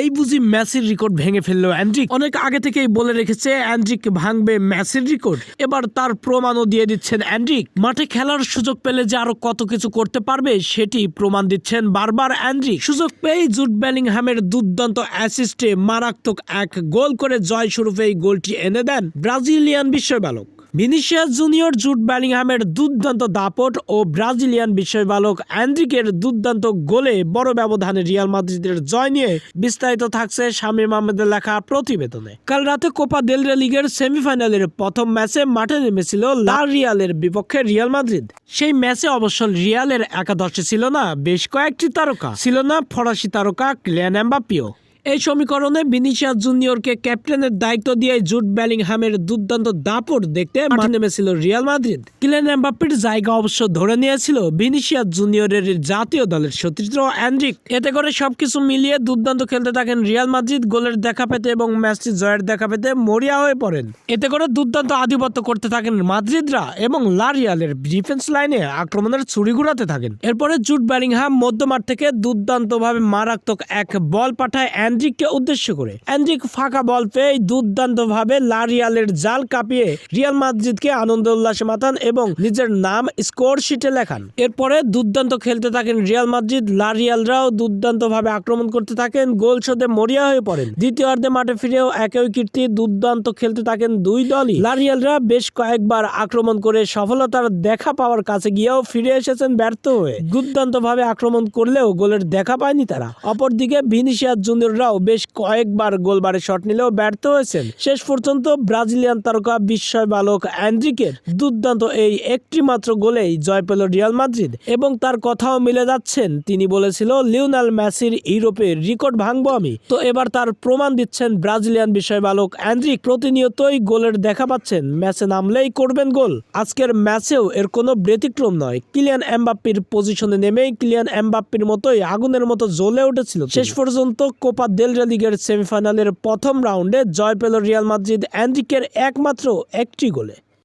এই বুঝি ম্যাসির রেকর্ড ভেঙে ফেলল অ্যান্ড্রিক। অনেক আগে থেকেই বলে রেখেছে অ্যান্ড্রিক ভাঙবে ম্যাসির রেকর্ড এবার তার প্রমাণও দিয়ে দিচ্ছেন অ্যান্ড্রিক। মাঠে খেলার সুযোগ পেলে যে আরও কত কিছু করতে পারবে, সেটি প্রমাণ দিচ্ছেন বারবার অ্যান্ড্রিক। সুযোগ পেয়েই জুট বেলিংহামের দুর্দান্ত অ্যাসিস্টে মারাত্মক এক গোল করে জয় স্বরূপ এই গোলটি এনে দেন ব্রাজিলিয়ান বিশ্ববালক ভিনিসিয়াস জুনিয়র জুট ব্যালিংহামের দুর্দান্ত দাপট ও ব্রাজিলিয়ান বিশ্ববালক অ্যান্ড্রিকের দুর্দান্ত গোলে বড় ব্যবধানে রিয়াল মাদ্রিদের জয় নিয়ে বিস্তারিত থাকছে শামীম আহমেদের লেখা প্রতিবেদনে। কাল রাতে কোপা দেল লিগের সেমিফাইনালের প্রথম ম্যাচে মাঠে নেমেছিল লা রিয়ালের বিপক্ষে রিয়াল মাদ্রিদ। সেই ম্যাচে অবশ্য রিয়ালের একাদশে ছিল না, বেশ কয়েকটি তারকা। ছিল না ফরাসি তারকা ক্লিয়ান এমবাপিও এই সমীকরণে ভিনিসিয়াস জুনিয়রকে ক্যাপ্টেনের দায়িত্ব দিয়ে জুট ব্যালিংহামের দুর্দান্ত দাপট দেখতে মাঠে নেমেছিল রিয়াল মাদ্রিদ। কিলেন এমবাপ্পের জায়গা অবশ্য ধরে নিয়েছিল ভিনিসিয়াস জুনিয়রের জাতীয় দলের সতীর্থ অ্যান্ড্রিক এতে করে সবকিছু মিলিয়ে দুর্দান্ত খেলতে থাকেন রিয়াল মাদ্রিদ গোলের দেখা পেতে এবং ম্যাচটি জয়ের দেখা পেতে মরিয়া হয়ে পড়েন। এতে করে দুর্দান্ত আধিপত্য করতে থাকেন মাদ্রিদরা এবং লা রিয়ালের ডিফেন্স লাইনে আক্রমণের ছুরি ঘুরাতে থাকেন। এরপরে জুট ব্যালিংহাম মধ্যমাঠ থেকে দুর্দান্তভাবে মারাত্মক এক বল পাঠায় অ্যান্ড্রিককে উদ্দেশ্য করে। অ্যান্ড্রিক ফাঁকা বল পেয়ে দুর্দান্তভাবে লা রিয়ালের জাল কাঁপিয়ে রিয়াল মাদ্রিদকে আনন্দ উল্লাসে মাতান এবং নিজের নাম স্কোর শিটে লেখান। এরপরে দুর্দান্ত খেলতে থাকেন রিয়াল মাদ্রিদ, লা রিয়ালরাও দুর্দান্তভাবে আক্রমণ করতে থাকেন, গোল শোধে মরিয়া হয়ে পড়েন। দ্বিতীয়ার্ধে মাঠে ফিরেও একই কীর্তি দুর্দান্ত খেলতে থাকেন দুই দলই। লা রিয়ালরা বেশ কয়েকবার আক্রমণ করে সফলতার দেখা পাওয়ার কাছে গিয়েও ফিরে এসেছেন ব্যর্থ হয়ে। দুর্দান্তভাবে আক্রমণ করলেও গোলের দেখা পায়নি তারা। অপরদিকে ভিনিসিয়াস জুনিয়ররাও বেশ কয়েকবার গোলবারে শট নিলেও ব্যর্থ হয়েছেন। শেষ পর্যন্ত ব্রাজিলিয়ান তারকা বিস্ময় বালক অ্যান্ড্রিকের দুর্দান্ত এই একটি মাত্র গোলেই জয় পেল রিয়াল মাদ্রিদ এবং তার কথাও মিলে যাচ্ছেন। তিনি বলেছিল, লিওনাল মেসির ইউরোপে রেকর্ড ভাঙবো আমি। তো এবার তার প্রমাণ দিচ্ছেন ব্রাজিলিয়ান বিষয় বালক অ্যান্ড্রিক প্রতিনিয়তই গোলের দেখা পাচ্ছেন। ম্যাচে নামলেই করবেন গোল। আজকের ম্যাচেও এর কোনো ব্যতিক্রম নয়। কিলিয়ান এমবাপ্পির পজিশনে নেমেই কিলিয়ান এমবাপ্পির মতোই আগুনের মতো জ্বলে উঠেছিল শেষ পর্যন্ত কোপা দেল রেলিগের সেমিফাইনালের প্রথম রাউন্ডে জয় পেল রিয়াল মাদ্রিদ অ্যান্ড্রিকের একমাত্র একটি গোলে।